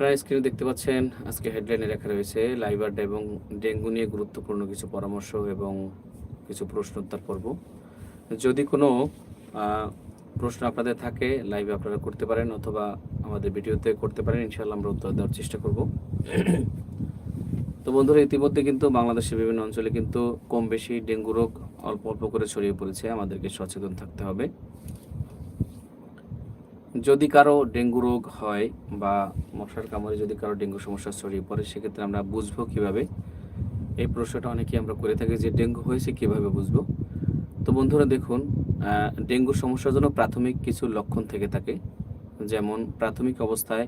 আপনারা স্ক্রিনে দেখতে পাচ্ছেন, আজকে হেডলাইনে লেখা রয়েছে লাইভার এবং ডেঙ্গু নিয়ে গুরুত্বপূর্ণ কিছু পরামর্শ এবং কিছু প্রশ্ন উত্তর পর্ব যদি কোনো প্রশ্ন আপনাদের থাকে লাইভে আপনারা করতে পারেন অথবা আমাদের ভিডিওতে করতে পারেন, ইনশাআল্লাহ আমরা উত্তর দেওয়ার চেষ্টা করব। তো বন্ধুরা, ইতিমধ্যে কিন্তু বাংলাদেশের বিভিন্ন অঞ্চলে কিন্তু কম বেশি ডেঙ্গু রোগ অল্প অল্প করে ছড়িয়ে পড়েছে। আমাদেরকে সচেতন থাকতে হবে। যদি কারও ডেঙ্গু রোগ হয় বা মশার কামড়ে যদি কারও ডেঙ্গু সমস্যা ছড়িয়ে পড়ে সেক্ষেত্রে আমরা বুঝব কীভাবে। এই প্রশ্নটা অনেকেই আমরা করে থাকি যে ডেঙ্গু হয়েছে কীভাবে বুঝব। তো বন্ধুরা দেখুন আহ, ডেঙ্গুর সমস্যার জন্য প্রাথমিক কিছু লক্ষণ থেকে থাকে। যেমন প্রাথমিক অবস্থায়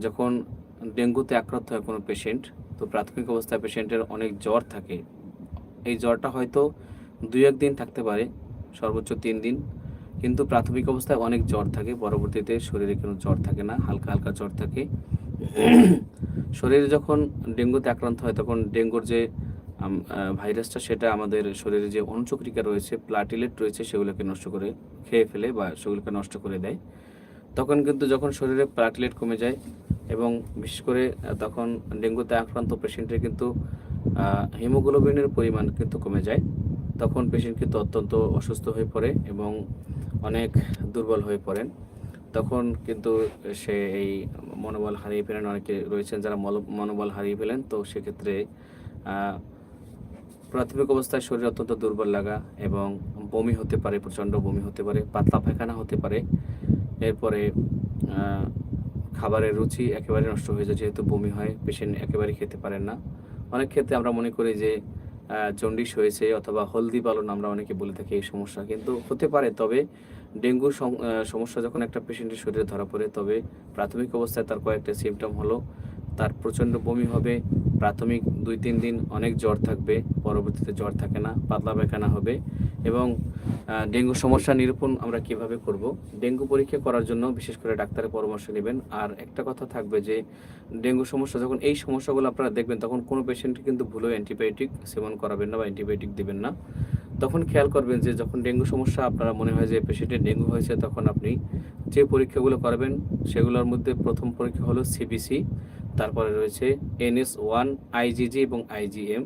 যখন ডেঙ্গুতে আক্রান্ত হয় কোনো পেশেন্ট তো প্রাথমিক অবস্থায় পেশেন্টের অনেক জ্বর থাকে। এই জ্বরটা হয়তো দুই এক দিন থাকতে পারে সর্বোচ্চ তিন দিন। কিন্তু প্রাথমিক অবস্থায় অনেক জ্বর থাকে, পরবর্তীতে শরীরে কোনো জ্বর থাকে না, হালকা হালকা জ্বর থাকে। শরীরে যখন ডেঙ্গুতে আক্রান্ত হয়, তখন ডেঙ্গুর যে ভাইরাসটা, সেটা আমাদের শরীরে যে অনুচক্রিকা রয়েছে, প্লাটিলেট রয়েছে, সেগুলোকে নষ্ট করে খেয়ে ফেলে বা সেগুলোকে নষ্ট করে দেয়। তখন কিন্তু যখন শরীরে প্লাটিলেট কমে যায় এবং বিশেষ করে তখন ডেঙ্গুতে আক্রান্ত পেশেন্টের কিন্তু হিমোগ্লোবিনের পরিমাণ কিন্তু কমে যায়। তখন পেশেন্ট কিন্তু অত্যন্ত অসুস্থ হয়ে পড়ে এবং অনেক দুর্বল হয়ে পড়েন। তখন কিন্তু সে এই মনোবল হারিয়ে ফেলেন। অনেকে রয়েছেন যারা মনোবল হারিয়ে ফেলেন। তো সেক্ষেত্রে প্রাথমিক অবস্থায় শরীর অত্যন্ত দুর্বল লাগা এবং বমি হতে পারে, প্রচণ্ড বমি হতে পারে, পাতলা পায়খানা হতে পারে। এরপরে খাবারের রুচি একেবারে নষ্ট হয়ে যায়। যেহেতু বমি হয়, পেশেন্ট একেবারে খেতে পারেন না। অনেক ক্ষেত্রে আমরা মনে করি যে জন্ডিস হয়েছে অথবা হলদি পালন আমরা অনেকে বলে থাকি এই সমস্যা। কিন্তু হতে পারে, তবে ডেঙ্গু সমস্যা যখন একটা পেশেন্টের শরীরে ধরা পড়ে, তবে প্রাথমিক অবস্থায় তার কয়েকটা সিমটম হলো। প্রচণ্ড বমি হবে, প্রাথমিক দুই তিন দিন অনেক জ্বর থাকবে, পরবর্তীতে জ্বর থাকে না, পাতলা পায়খানা হবে এবং ডেঙ্গু সমস্যা নিরূপণ আমরা কীভাবে করব? ডেঙ্গু পরীক্ষা করার জন্য বিশেষ করে ডাক্তারের পরামর্শ নেবেন। আর একটা কথা থাকবে যে, ডেঙ্গু সমস্যা যখন এই সমস্যাগুলো আপনারা দেখবেন, তখন কোনো পেশেন্ট কিন্তু ভুলেও অ্যান্টিবায়োটিক সেবন করাবেন না বা অ্যান্টিবায়োটিক দেবেন না। তখন খেয়াল করবেন যে, যখন ডেঙ্গু সমস্যা আপনারা মনে হয় যে পেশেন্টের ডেঙ্গু হয়েছে, তখন আপনি যে পরীক্ষাগুলো করাবেন, সেগুলোর মধ্যে প্রথম পরীক্ষা হলো সিবিসি তারপরে রয়েছে এনএস ওয়ান আইজিজি এবং আইজিএম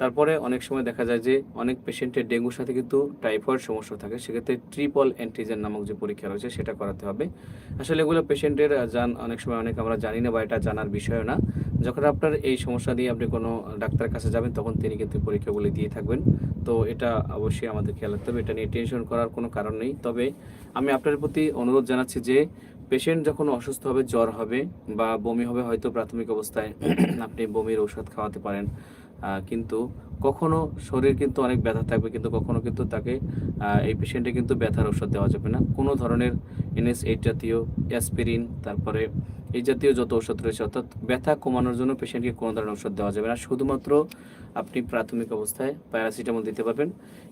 তারপরে অনেক সময় দেখা যায় যে অনেক পেশেন্টের ডেঙ্গুর সাথে কিন্তু টাইফয়েড সমস্যা থাকে। সেক্ষেত্রে ট্রিপল অ্যান্টিজেন নামক যে পরীক্ষা রয়েছে সেটা করাতে হবে। আসলে এগুলো পেশেন্টের জান, অনেক সময় অনেক আমরা জানি না বা এটা জানার বিষয় না। যখন আপনার এই সমস্যা দিয়ে আপনি কোনো ডাক্তারের কাছে যাবেন, তখন তিনি কিন্তু পরীক্ষাগুলি দিয়ে থাকবেন। তো এটা অবশ্যই আমাদের খেয়াল রাখতে হবে। এটা নিয়ে টেনশন করার কোনো কারণ নেই। তবে আমি আপনার প্রতি অনুরোধ জানাচ্ছি যে পেশেন্ট যখন অসুস্থ হবে, জ্বর হবে বা বমি হবে, হয়তো প্রাথমিক অবস্থায় আপনি বমির ঔষধ খাওয়াতে পারেন। কিন্তু কখনো শরীর কিন্তু অনেক ব্যথা থাকবে, কিন্তু কখনো কিন্তু তাকে এই পেশেন্টে কিন্তু ব্যথার ওষুধ দেওয়া যাবে না। কোনো ধরনের এনএস এইট জাতীয় অ্যাসপিরিন তারপরে এই জাতীয় যত ওষুধ রয়েছে, অর্থাৎ ব্যথা কমানোর জন্য পেশেন্টকে কোনো ধরনের ওষুধ দেওয়া যাবে না। শুধুমাত্র আপনি প্রাথমিক অবস্থায় প্যারাসিটামল দিতে পারবেন।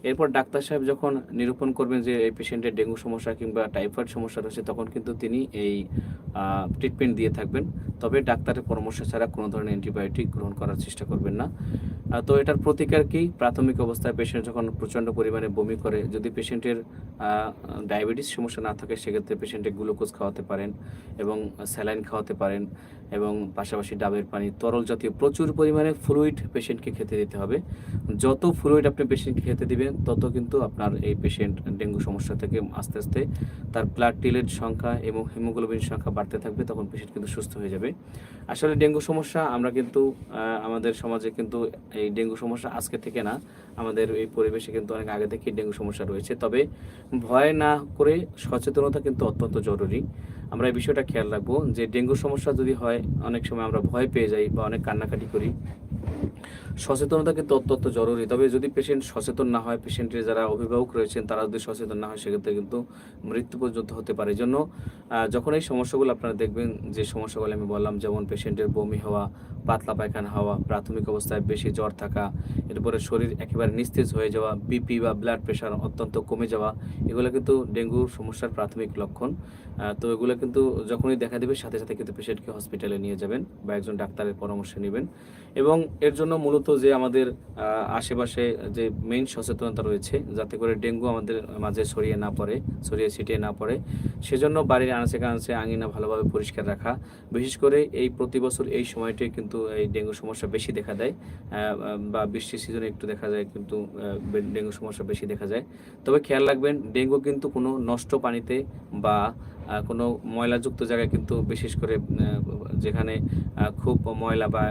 এরপর ডাক্তার সাহেব যখন নিরূপণ করবেন যে এই পেশেন্টের ডেঙ্গু সমস্যা কিংবা টাইফয়েড সমস্যা রয়েছে, তখন কিন্তু তিনি এই ট্রিটমেন্ট দিয়ে থাকবেন। তবে ডাক্তারের পরামর্শ ছাড়া কোনো ধরনের অ্যান্টিবায়োটিক গ্রহণ করার চেষ্টা করবেন না। তো এটার প্রতিকার কি? প্রাথমিক অবস্থায় পেশেন্ট যখন প্রচণ্ড পরিমাণে বমি করে, যদি পেশেন্টের ডায়াবেটিস সমস্যা না থাকে, সেক্ষেত্রে পেশেন্টে গ্লুকোজ খাওয়াতে পারেন এবং স্যালাইন খাওয়াতে পারেন। এবং পাশাপাশি ডাবের পানি, তরল জাতীয় প্রচুর পরিমাণে ফ্লুইড পেশেন্টকে খেতে দিতে হবে। যত ফ্লুইড আপনি পেশেন্টকে খেতে দিবেন, তত কিন্তু আপনার এই পেশেন্ট ডেঙ্গু সমস্যা থেকে আস্তে আস্তে তার প্লাটিলেট সংখ্যা এবং হিমোগ্লোবিন সংখ্যা বাড়তে থাকবে, তখন পেশেন্ট কিন্তু সুস্থ হয়ে যাবে। আসলে ডেঙ্গু সমস্যা আমরা কিন্তু আমাদের সমাজে কিন্তু এই ডেঙ্গু সমস্যা আজকে থেকে না, আমাদের এই পরিবেশে কিন্তু অনেক আগে থেকেই ডেঙ্গু সমস্যা রয়েছে। তবে ভয় না করে সচেতনতা কিন্তু অত্যন্ত জরুরি। আমরা এই বিষয়টা খেয়াল রাখব যে ডেঙ্গুর সমস্যা যদি হয়, অনেক সময় আমরা ভয় পেয়ে যাই বা অনেক কান্নাকাটি করি। সচেতনতা কিন্তু অত্যন্ত জরুরি। তবে যদি পেশেন্ট সচেতন না হয় পেশেন্টের যারা অভিভাবক রয়েছেন, তারা যদি সচেতন না হয়, সেক্ষেত্রে কিন্তু মৃত্যু পর্যন্ত হতে পারে। জন্য যখন এই সমস্যাগুলো আপনারা দেখবেন, যে সমস্যাগুলো আমি বললাম, যেমন পেশেন্টের বমি হওয়া, পাতলা পায়খানা হওয়া, প্রাথমিক অবস্থায় বেশি জ্বর থাকা, এরপরে শরীর একেবারে নিস্তেজ হয়ে যাওয়া বিপি বা ব্লাড প্রেশার অত্যন্ত কমে যাওয়া, এগুলো কিন্তু ডেঙ্গুর সমস্যার প্রাথমিক লক্ষণ। তো এগুলো কিন্তু যখনই দেখা দেবে, সাথে সাথে কিন্তু পেশেন্টকে হসপিটালে নিয়ে যাবেন বা একজন ডাক্তারের পরামর্শ নেবেন। এবং এর জন্য মূলত যে আমাদের আশেপাশে যে মেইন সচেতনতা রয়েছে, যাতে করে ডেঙ্গু আমাদের মাঝে ছড়িয়ে না পড়ে, ছড়িয়ে ছিটিয়ে না পড়ে, সেজন্য বাড়ির আনাচে কানাচে আঙিনা ভালোভাবে পরিষ্কার রাখা, বিশেষ করে এই প্রতি বছর এই সময়টি কিন্তু এই ডেঙ্গু সমস্যা বেশি দেখা দেয় বা বৃষ্টির সিজনে একটু দেখা যায়, কিন্তু ডেঙ্গু সমস্যা বেশি দেখা যায়। তবে খেয়াল রাখবেন, ডেঙ্গু কিন্তু কোনো নষ্ট পানিতে বা কোনো ময়লাযুক্ত জায়গায় কিন্তু বিশেষ করে যেখানে খুব ময়লা বা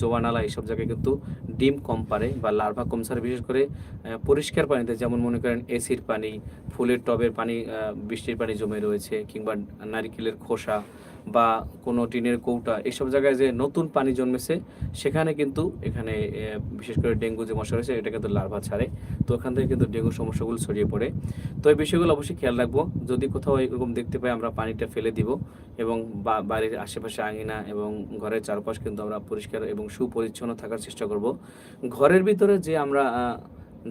জোয়ানালা এইসব জায়গায় কিন্তু ডিম কম পারে বা লার্ভা কম সারে। বিশেষ করে পরিষ্কার পানিতে যেমন মনে করেন এসির পানি, ফুলের টবের পানি বৃষ্টির পানি জমে রয়েছে কিংবা নারিকেলের খোসা বা কোনো টিনের কৌটা, এইসব জায়গায় যে নতুন পানি জন্মেছে, সেখানে কিন্তু এখানে বিশেষ করে ডেঙ্গু যে মশা রয়েছে, এটা কিন্তু লার্ভা ছাড়ে। তো ওখান থেকে কিন্তু ডেঙ্গু সমস্যাগুলো ছড়িয়ে পড়ে। তো এই বিষয়গুলো অবশ্যই খেয়াল রাখব। যদি কোথাও এরকম দেখতে পাই আমরা পানিটা ফেলে দিব এবং বাড়ির আশেপাশে আঙিনা এবং ঘরের চারপাশ কিন্তু আমরা পরিষ্কার এবং সুপরিচ্ছন্ন থাকার চেষ্টা করব। ঘরের ভিতরে যে আমরা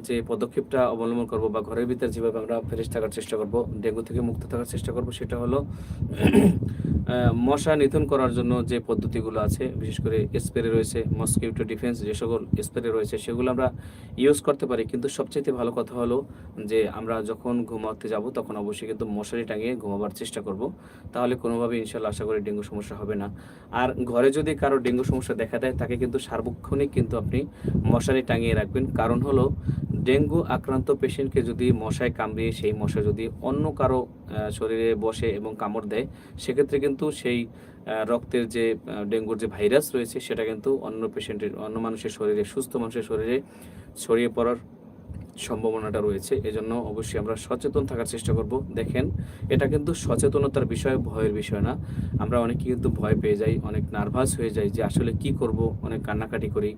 যে পদক্ষেপটা অবলম্বন করব বা ঘরের ভিতরে যেভাবে আমরা ফ্রেশ থাকার চেষ্টা করব, ডেঙ্গু থেকে মুক্ত থাকার চেষ্টা করব, সেটা হলো মশা নিধন করার জন্য যে পদ্ধতিগুলো আছে, বিশেষ করে স্প্রে রয়েছে মসকিউটো ডিফেন্স যে সকল স্প্রে রয়েছে, সেগুলো আমরা ইউজ করতে পারি। কিন্তু সবচেয়ে ভালো কথা হলো যে আমরা যখন ঘুমাতে যাব, তখন অবশ্যই কিন্তু মশারি টাঙিয়ে ঘুমাবার চেষ্টা করব। তাহলে কোনোভাবে ইনশাল্লাহ আশা করি ডেঙ্গু সমস্যা হবে না। আর ঘরে যদি কারও ডেঙ্গু সমস্যা দেখা দেয়, তাকে কিন্তু সার্বক্ষণিক কিন্তু আপনি মশারি টাঙিয়ে রাখবেন। কারণ হলো ডেঙ্গু আক্রান্ত পেশেন্টকে যদি মশায় কামড়িয়ে, সেই মশা যদি অন্য কারও শরীরে বসে এবং কামড় দেয়, সেক্ষেত্রে কিন্তু সেই রক্তের যে ডেঙ্গুর যে ভাইরাস রয়েছে, সেটা কিন্তু অন্য পেশেন্টের, অন্য মানুষের শরীরে, সুস্থ মানুষের শরীরে ছড়িয়ে পড়ার সম্ভাবনাটা রয়েছে। এজন্য অবশ্যই আমরা সচেতন থাকার চেষ্টা করব। দেখেন, এটা কিন্তু সচেতনতার বিষয়, ভয়ের বিষয় না। আমরা অনেকে কিন্তু ভয় পেয়ে যাই, অনেক নার্ভাস হয়ে যাই যে আসলে কি করব, অনেক কান্নাকাটি করি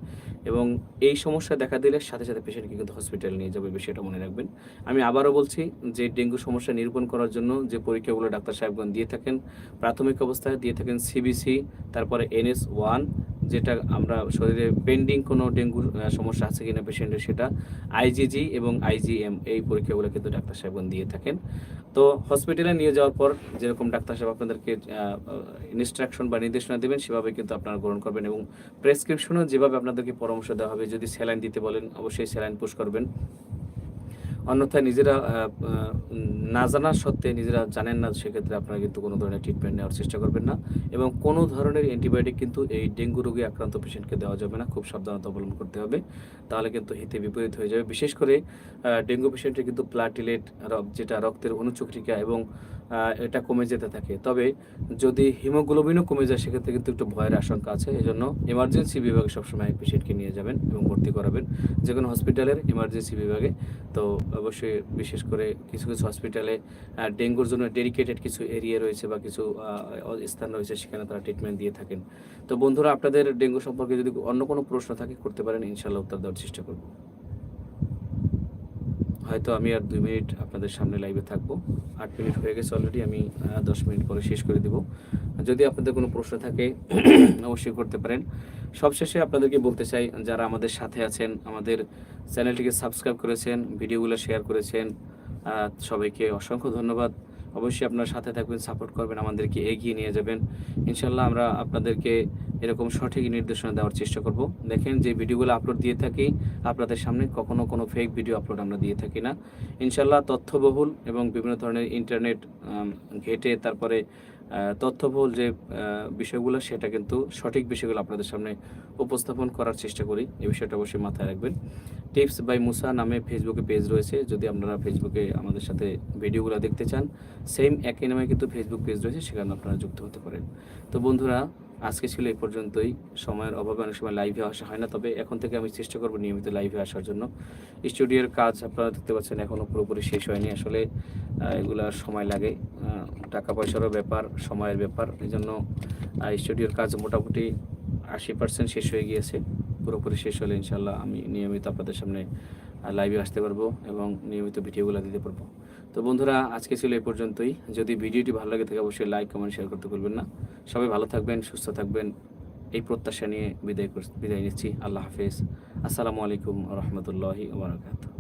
এবং এই সমস্যা দেখা দিলে সাথে সাথে পেশেন্টকে কিন্তু হসপিটাল নিয়ে যাবে, বিষয়টা মনে রাখবেন। আমি আবারও বলছি যে ডেঙ্গু সমস্যা নিরূপণ করার জন্য যে পরীক্ষাগুলো ডাক্তার সাহেবগণ দিয়ে থাকেন, প্রাথমিক অবস্থায় দিয়ে থাকেন সিবিসি তারপরে এনএস ওয়ান যেটা আমরা শরীরে পেন্ডিং কোনো ডেঙ্গুর সমস্যা আছে কিনা পেশেন্টের সেটা আইজিজি এবং আইজিএম এই পরীক্ষাগুলো কিন্তু ডাক্তার সাহেবগণ দিয়ে থাকেন। তো হসপিটালে নিয়ে যাওয়ার পর যেরকম ডাক্তার সাহেব আপনাদেরকে ইনস্ট্রাকশন বা নির্দেশনা দেবেন, সেভাবে কিন্তু আপনারা গ্রহণ করবেন এবং প্রেসক্রিপশনও যেভাবে আপনাদেরকে পরামর্শ দেওয়া হবে, যদি স্যালাইন দিতে বলেন, অবশ্যই স্যালাইন পুশ করবেন। অন্যথায় নিজেরা না জানা সত্ত্বে নিজেরা জানেন না, সেক্ষেত্রে আপনারা কিন্তু কোনো ধরনের ট্রিটমেন্ট নেওয়ার চেষ্টা করবেন না। এবং কোনো ধরনের অ্যান্টিবায়োটিক কিন্তু এই ডেঙ্গু রোগে আক্রান্ত পেশেন্টকে দেওয়া যাবে না, খুব সাবধানতা অবলম্বন করতে হবে। তাহলে কিন্তু হিতে বিপরীত হয়ে যাবে। বিশেষ করে ডেঙ্গু পেশেন্টের কিন্তু প্লাটিলেট যেটা রক্তের অনুচক্রিকা এবং এটা কমে যেতে থাকে। তবে যদি হিমোগ্লোবিনও কমে যায়, সেক্ষেত্রে কিন্তু একটু ভয়ের আশঙ্কা আছে। এই জন্য এমার্জেন্সি বিভাগে সবসময় পেশেন্টকে নিয়ে যাবেন এবং ভর্তি করাবেন। যে কোনো হসপিটালের এমার্জেন্সি বিভাগে। তো অবশ্যই বিশেষ করে কিছু কিছু হসপিটালে ডেঙ্গুর জন্য ডেডিকেটেড কিছু এরিয়া রয়েছে বা কিছু স্থান রয়েছে, সেখানে তারা ট্রিটমেন্ট দিয়ে থাকেন। তো বন্ধুরা, আপনাদের ডেঙ্গু সম্পর্কে যদি অন্য কোনো প্রশ্ন থাকে, করতে পারেন। ইনশাল্লাহ উত্তর দেওয়ার চেষ্টা করব। হয়তো আমি আর দুই মিনিট আপনাদের সামনে লাইভে থাকব। আট মিনিট হয়ে গেছে অলরেডি আমি দশ মিনিট পরে শেষ করে দেবো। যদি আপনাদের কোনো প্রশ্ন থাকে, অবশ্যই করতে পারেন। সবশেষে আপনাদেরকে বলতে চাই, যারা আমাদের সাথে আছেন, আমাদের চ্যানেলটিকে সাবস্ক্রাইব করেছেন, ভিডিওগুলো শেয়ার করেছেন সবাইকে অসংখ্য ধন্যবাদ। অবশ্যই আপনার সাথে থাকবেন সাপোর্ট করবেন, আমাদেরকে এগিয়ে নিয়ে যাবেন। ইনশাল্লাহ আমরা আপনাদেরকে এরকম সঠিক নির্দেশনা দেওয়ার চেষ্টা করব। দেখেন, যে ভিডিওগুলো আপলোড দিয়ে থাকি, আপনাদের সামনে কখনো কোনো ফেক ভিডিও আপলোড আমরা দিয়ে থাকি না। ইনশাল্লাহ তথ্যবহুল এবং বিভিন্ন ধরনের ইন্টারনেট ঘেটে, তারপরে তথ্যবহুল যে বিষয়গুলো, সেটা কিন্তু সঠিক বিষয়গুলো আপনাদের সামনে উপস্থাপন করার চেষ্টা করি। এই বিষয়টা অবশ্যই মাথায় রাখবেন। টিপস বাই মুসা নামে ফেসবুকে পেজ রয়েছে। যদি আপনারা ফেসবুকে আমাদের সাথে ভিডিওগুলো দেখতে চান, সেম একই নামে কিন্তু ফেসবুক পেজ রয়েছে, সেখানে আপনারা যুক্ত হতে পারেন। তো বন্ধুরা আজকে ছিল এই পর্যন্তই। সময়ের অভাবে অনেক সময় লাইভে আসা হয় না, তবে এখন থেকে আমি চেষ্টা করব নিয়মিত লাইভে আসার জন্য। স্টুডিওর কাজ আপনারা দেখতে পাচ্ছেন এখনও পুরোপুরি শেষ হয়নি। আসলে এগুলার সময় লাগে। টাকা পয়সারও ব্যাপার, সময়ের ব্যাপার। এই জন্য স্টুডিওর কাজ মোটামুটি আশি পার্সেন্ট শেষ হয়ে গিয়েছে। পুরোপুরি শেষ হলে ইনশাল্লাহ আমি নিয়মিত আপনাদের সামনে লাইভে আসতে পারব এবং নিয়মিত ভিডিওগুলো দিতে পারব। তো বন্ধুরা, আজকে ছিল এই পর্যন্তই। যদি ভিডিওটি ভালো লাগে থাকে, অবশ্যই লাইক কমেন্ট শেয়ার করতে ভুলবেন না। সবাই ভালো থাকবেন, সুস্থ থাকবেন। এই প্রত্যাশা নিয়ে বিদায় বিদায় নিচ্ছি। আল্লাহ হাফেজ। আসসালামু আলাইকুম রহমতুল্লাহি ওবরাকাতু